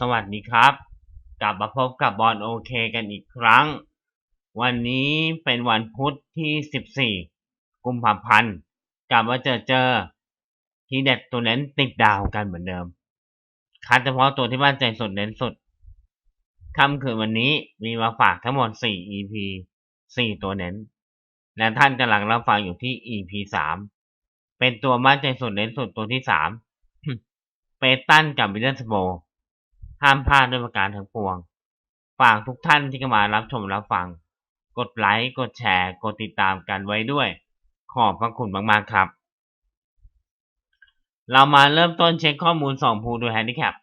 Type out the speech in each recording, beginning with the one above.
สวัสดีครับ กลับมาพบกับบอลโอเคกันอีกครั้ง วันนี้เป็นวันพุธที่ 14 กุมภาพันธ์กลับมาเจอเจอ ที่เด็ดตัวเน้นติดดาวกันเหมือนเดิม คัดเฉพาะตัวที่มั่นใจสุดเน้นสุดค่ำคืนวันนี้มีมาฝากทั้งหมด 4 EP 4 ตัวเน้น และท่านกำลังรับฟังอยู่ที่ EP 3 เป็นตัวมั่นใจสุดเน้นสุดตัวที่ 3 เปตันกับวิลเลนสโบ ห้ามพลาดด้วยประการทั้งปวง ฝากทุกท่านที่เข้ามารับชมรับฟัง กดไลค์ กดแชร์ กดติดตามกันไว้ด้วย ขอบพระคุณมากๆครับ เรามาเริ่มต้นเช็คข้อมูล2ภูดูแฮนดิแคป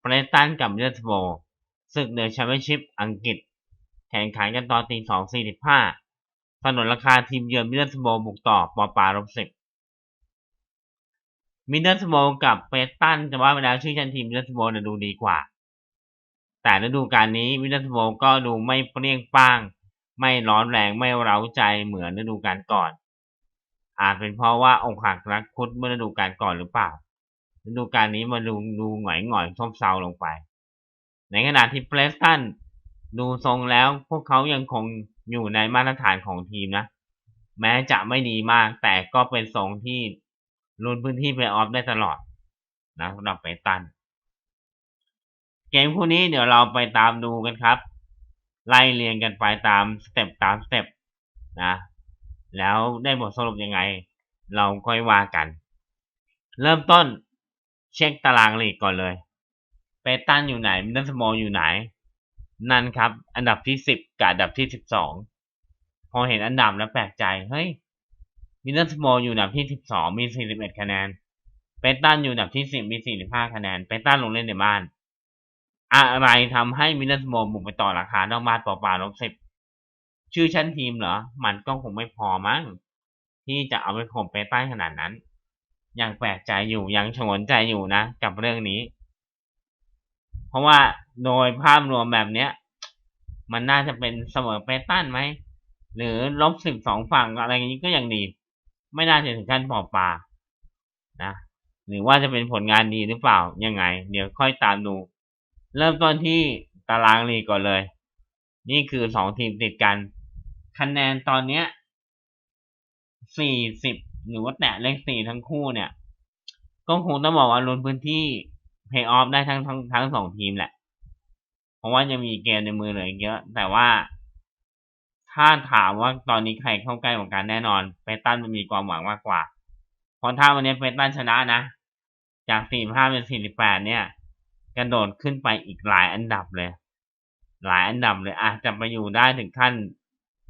เปรตันกับเลือดโบศึกเดอะแชมเปี้ยนชิพอังกฤษ แข่งขันกันตอนตี2.45สนนราคาทีมเยือนมิดเดิลสโบบุกต่อปอปาลบสิบ มิดเดิลสโบกับเปตันจะว่าไปแล้วชื่อชั้นทีมมิดเดิลสโบเนี่ยดูดีกว่า แต่ฤดูกาลนี้มิดเดิลสโบก็ดูไม่เปรี้ยงป้าง ไม่ร้อนแรงไม่เร้าใจเหมือนฤดูกาลก่อน อาจเป็นเพราะว่าองค์หักรักคุดเมื่อฤดูกาลก่อนหรือเปล่าฤดูกาลนี้มาดูดูหงอยหงอยท่มเซาลงไป ในขณะที่เปสตันดูทรงแล้วพวกเขายังคงอยู่ในมาตรฐานของทีมนะ แม้จะไม่ดีมากแต่ก็เป็นทรงที่ ลุ้นพื้นที่เพลย์ออฟได้ตลอดนะสำหรับเปตัน เกมคู่นี้เดี๋ยวเราไปตามดูกันครับ ไล่เรียงกันไปตามสเต็ปตามสเต็ปนะ แล้วได้บทสรุปยังไง เราค่อยว่ากัน เริ่มต้นเช็คตารางลีกก่อนเลยเปตันอยู่ไหนมิดเดิลสโมอยู่ไหน นั่นครับ อันดับที่สิบกับอันดับที่สิบสองพอเห็นอันดับแล้วแปลกใจ เฮ้ย มิดเดิลสโมอยู่อันดับที่สิบสองมีสี่สิบเอ็ดคะแนน เปตันอยู่อันดับที่สิบมีสี่สิบห้าคะแนน เปตันลงเล่นในบ้าน อะไรทำให้มิดเดิลสโมบุกไปต่อราคานอกบ้านต่อปาลบสิบชื่อชั้นทีมเหรอ มันก็คงไม่พอมั้งที่จะเอาไปข่มเปตันขนาดนั้น ยังแปลกใจอยู่ ยังชงนใจอยู่นะ กับเรื่องนี้ เพราะว่าโดยภาพรวมแบบเนี้ย มันน่าจะเป็นเสมอเปตันไหม หรือลบสิบสองฝั่งอะไรอย่างนี้ก็ยังดี ไม่น่าจะถึงขั้นปอปลานะหรือว่าจะเป็นผลงานดีหรือเปล่ายังไง เดี๋ยวค่อยตามดู เริ่มต้นที่ตารางลีกก่อนเลย นี่คือสองทีมติดกัน คะแนนตอนเนี้ยสี่สิบหรือว่าแตะเลขสี่ทั้งคู่เนี่ย ก็คงต้องบอกว่าลุ้นพื้นที่เพย์ออฟได้ทั้งทั้งทั้งสองทีมแหละ เพราะว่ายังมีเกมในมือเหลืออีกเยอะ แต่ว่า ถ้าถามว่าตอนนี้ใครเข้าใกล้กว่ากันแน่นอนเปตันมันมีความหวังมากกว่า เพราะถ้าวันนี้เปตันชนะนะ จากสี่ห้าเป็นสี่สิบแปดเนี่ย กระโดดขึ้นไปอีกหลายอันดับเลย หลายอันดับเลยอาจจะไปอยู่ได้ถึงขั้น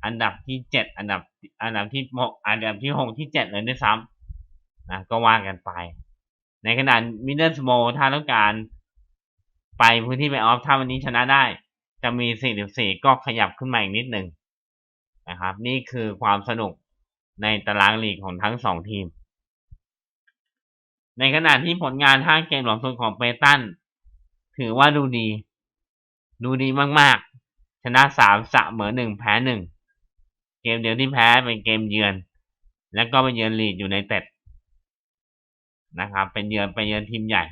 อันดับที่เจ็ดอันดับ อันดับที่หกอันดับที่หกที่เจ็ดเลยด้วยซ้ำนะก็ว่ากันไป ในขณะมิดเดิลสโมถ้าต้องการไปพื้นที่ไปออฟถ้าวันนี้ชนะได้ จะมี 44 ก็ขยับขึ้นมาอีกนิดหนึ่ง นะครับ นี่คือความสนุกในตารางลีกของทั้งสองทีม ในขณะที่ผลงาน5เกมหลังสุดของเปตัน ถือว่าดูดี ดูดีมากๆ ชนะ3เสมอ1แพ้1เกมเดียวที่แพ้เป็นเกมเยือน แล้วก็ไปเยือนลีดอยู่ในเต็ดนะครับ เป็นเยือนไปเยือนทีมใหญ่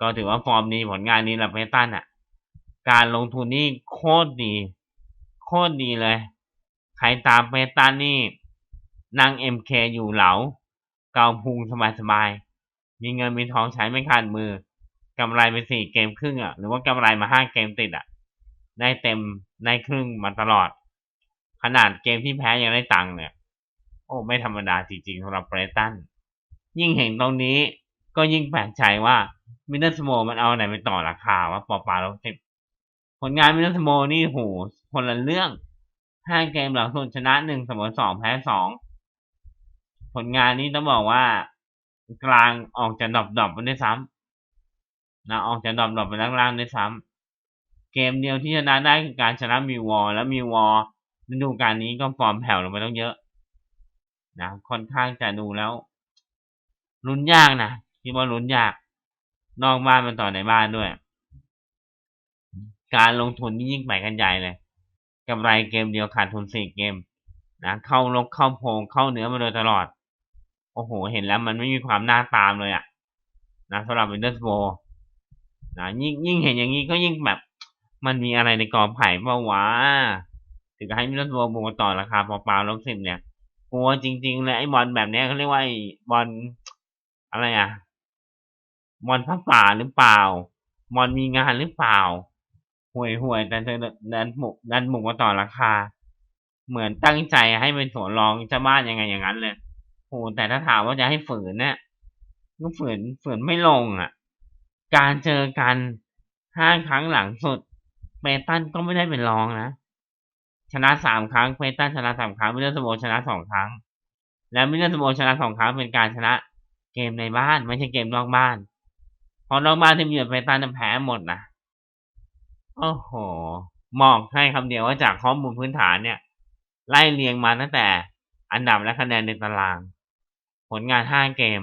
ก็ถือว่าฟอร์มนี้ผลงานนี้แหละเปตันอะ การลงทุนนี่โคตรดี คตรดีเลย ใครตามเปตันนี่นั่งเอ็มเคอยู่เหลา เกาพุงสบายๆ มีเงินมีทองใช้ไม่ขาดมือกำไรไปสี่เกมครึ่งอะ หรือว่ากำไรมาห้าเกมติดอะ ได้เต็มได้ครึ่งมาตลอด ขนาดเกมที่แพ้ยังได้ตังค์เนี่ย โอ้ ไม่ธรรมดาจริงๆสำหรับเปตัน ยิ่งเห็นตรงนี้ก็ยิ่งแปลกใจว่ามิดเดิลสโมมันเอาไหนไปต่อราคาว่าปอปาลบสิบ ผลงานมิดเดิลสโมนี่โหคนละเรื่องห้าเกมหลังสุดชนะหนึ่งเสมอสองแพ้สองผลงานนี้ต้องบอกว่า กลางออกจะดรอปดรอปไปได้ซ้ำนะออกจะดรอปดรอปไปล่างๆได้ซ้ำเกมเดียวที่ชนะได้คือการชนะมิววอลแล้วมิววอลฤดูกาลนี้ก็ฟอร์มแผ่วลงไปต้องเยอะนะค่อนข้างจะดูแล้วลุ้นยากนะคิดว่าลุ้นยาก นอกบ้านมันต่อในบ้านด้วย การลงทุนนี่ยิ่งไปกันใหญ่เลยกำไรเกมเดียวขาดทุนสี่เกมนะเข้าลกเข้าโพงเข้าเนื้อมาโดยตลอด โอ้โห เห็นแล้วมันไม่มีความน่าตามเลยอะ่ะนะสำหรับวินเดอร์สโบนะยิ่งยิ่งเห็นอย่างนี้ก็ยิ่งแบบ มันมีอะไรในกอไผ่เปล่าวะถึงให้มิลโบบุกต่อราคาเปล่าๆลบสิบเนี่ยกลัวจริงๆเลยไอ้บอลแบบเนี้ยเขาเรียกว่าไอ้บอลอะไรอะบอลผ้าป่าหรือเปล่าบอลมีงานหรือเปล่า ห่วยห่วยแต่เธอดันบุกดันบุกมาต่อราคา เหมือนตั้งใจให้เป็นสวนรองเจ้าบ้านยังไงอย่างนั้นเลยโอ้แต่ถ้าถามว่าจะให้ฝืนเนี่ยก็ฝืนฝืนไม่ลงอะ การเจอกันห้าครั้งหลังสุดเปตันก็ไม่ได้เป็นรองนะชนะสามครั้งเปตันชนะสามครั้งมิเลอร์สโบชนะสองครั้ง และมิเลอร์สโบชนะสองครั้งเป็นการชนะเกมในบ้านไม่ใช่เกมนอกบ้านเพอนอกบ้านที่มีเปตันจะแพ้หมดนะ โอ้โหบอกให้คำเดียวว่าจากข้อมูลพื้นฐานเนี่ย ไล่เรียงมาตั้งแต่อันดับและคะแนนในตาราง ผลงานห้าเกม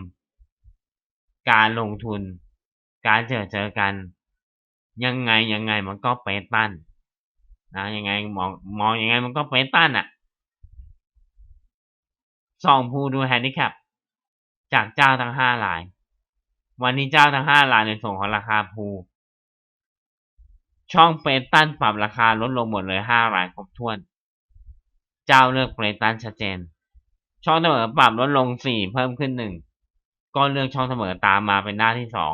การลงทุน การเจอเจอกัน ยังไงยังไงมันก็เปตันนะยังไงมองมองยังไงมันก็เปตันอะส่องผู้ดูแฮนดิแคปจากเจ้าทั้งห้าราย วันนี้เจ้าทั้งห้ารายในส่งของราคาภู ช่องเปตันปรับราคาลดลงหมดเลยห้ารายครบถ้วน เจ้าเลือกเปตันชัดเจน ช่องเสมอปรับลดลงสี่เพิ่มขึ้นหนึ่งก็เลือกช่องเสมอตามมาเป็นหน้าที่สอง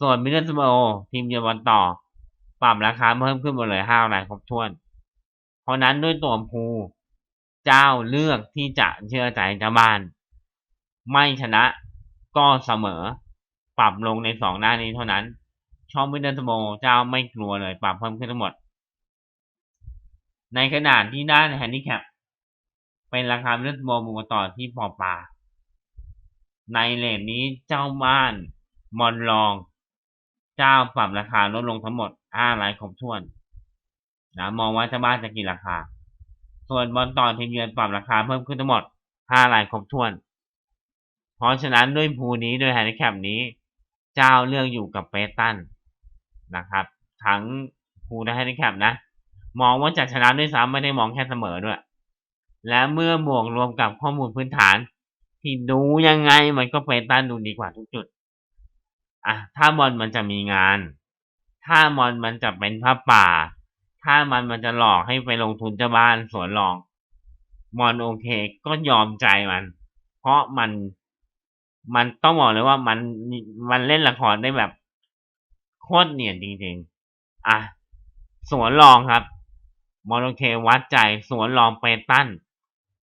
ส่วนมิเดิลสโบทีมเยอนวันต่อ ปรับราคาเพิ่มขึ้นหมดเลยห้ารายครบถ้วน เพราะนั้นด้วยตัวภูเจ้าเลือกที่จะเชื่อใจเจ้าบ้าน ไม่ชนะก็เสมอ ปรับลงในสองหน้านี้เท่านั้น ช่องมิดเดิลสโบเจ้าไม่กลัวเลยปรับเพิ่มขึ้นทั้งหมด ในขณะที่ด้านแฮนดิแคปเป็นราคามิดเดิลสโบบุกต่อที่ปอปลาในเลทนี้เจ้าบ้านมอนลอง เจ้าปรับราคาลดลงทั้งหมดห้ารายครบถ้วนนะมองว่าเจ้าบ้านจะกินราคา ส่วนบอลต่อทีมเยือนปรับราคาเพิ่มขึ้นทั้งหมดห้ารายครบถ้วน เพราะฉะนั้นด้วยภูนี้ด้วยแฮนดิแคปนี้ เจ้าเลือกอยู่กับเปตัน นะครับ ทั้งภูและแฮนดิแคปนะ มองว่าจะชนะด้วยซ้ำไม่ได้มองแค่เสมอด้วย และเมื่อบวกรวมกับข้อมูลพื้นฐาน ที่ดูยังไงมันก็เปตันดูดีกว่าทุกจุดอะถ้ามอนมันจะมีงาน ถ้ามอนมันจะเป็นผ้าป่า ถ้ามันมันจะหลอกให้ไปลงทุนเจ้าบ้านสวนรองมอนโอเคก็ยอมใจมัน เพราะมัน มันต้องบอกเลยว่ามันมันเล่นละครได้แบบ คตรเนียนจริงๆ อะ สวนรองครับ มอนเควัดใจ สวนรองเปตัน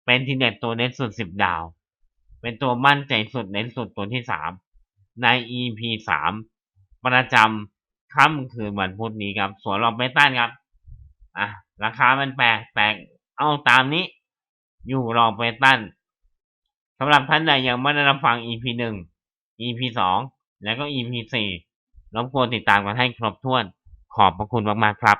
เป็นทีเด็ดตัวเน็ตสุดสิบดาว เป็นตัวมั่นใจสุดเน้นสุดตัวที่สามใน EP สามประจำค่ำคืนวันพุธนี้ครับ สวนรองเปตันครับ อะ ราคามันแปลกแปลกเอาตามนี้ อยู่รองเปตันสำหรับท่านใดยังไม่ได้รับฟัง EP หนึ่ง EP สอง แล้วก็ EP สี่ รบกวนติดตามกันให้ครบถ้วน ขอบพระคุณมากๆครับ